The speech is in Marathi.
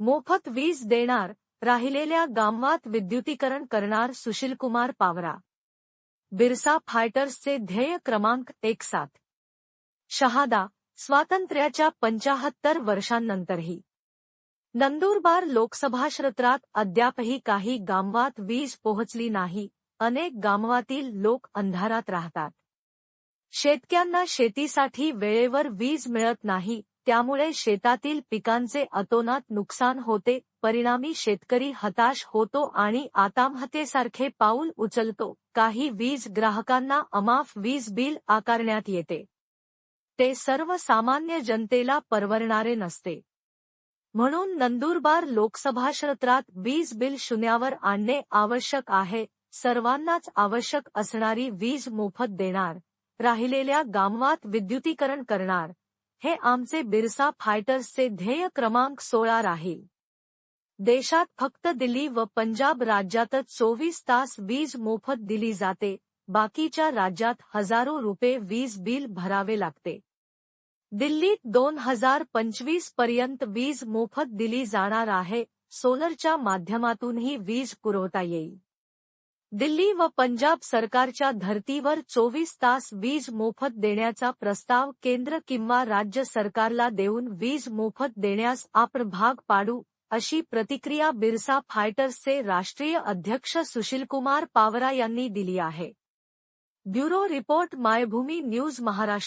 मोफत वीज देणार राहिलेल्या गावात विद्युतीकरण करणार सुशीलकुमार पावरा. बिरसा फायटर्सचे ध्येय क्रमांक एक सात शहादा स्वातंत्र्याच्या पंचाहत्तर वर्षांनंतरही. नंदुरबार लोकसभा क्षेत्रात अद्यापही काही गामवात वीज पोहोचली नाही अनेक गामवातील लोक अंधारात राहतात. शेतक्यांना शेतीसाठी वेळेवर वीज मिळत नाही त्यामुळे शेतातील पिकांचे अतोनात नुकसान होते परिणामी शेतकरी हताश होतो आणि आत्महत्येसारखे पाऊल उचलतो. काही वीज ग्राहकांना अमाफ वीज बिल आकारण्यात येते. ते सर्वसामान्य जनतेला परवडणारे नसते. म्हणून नंदुरबार लोकसभा क्षेत्रात वीज बिल शून्यावर आणणे आवश्यक आहे. सर्वांनाच आवश्यक असणारी वीज मोफत देणार राहिलेल्या गामवात विद्युतीकरण करणार हे आमचे बिरसा फायटर्सचे ध्येय क्रमांक सोळा राहील. देशात फक्त दिल्ली व पंजाब राज्यातच चोवीस तास वीज मोफत दिली जाते बाकीच्या राज्यात हजारो रुपये वीज बिल भरावे लागते. दिल्लीत दोन हजार पंचवीसपर्यंत वीज मोफत दिली जाणार आहे सोलरच्या माध्यमातूनही वीज पुरवता येईल. दिल्ली व पंजाब सरकारच्या धर्तीवर चोवीस तास वीज मोफत देण्याचा प्रस्ताव केंद्र किंवा राज्य सरकारला देऊन वीज मोफत देण्यास आपण भाग पाडू अशी प्रतिक्रिया बिरसा फायटर्सचे राष्ट्रीय अध्यक्ष सुशीलकुमार पावरा यांनी दिली आहे. Bureau report Maybhumi news Maharashtra.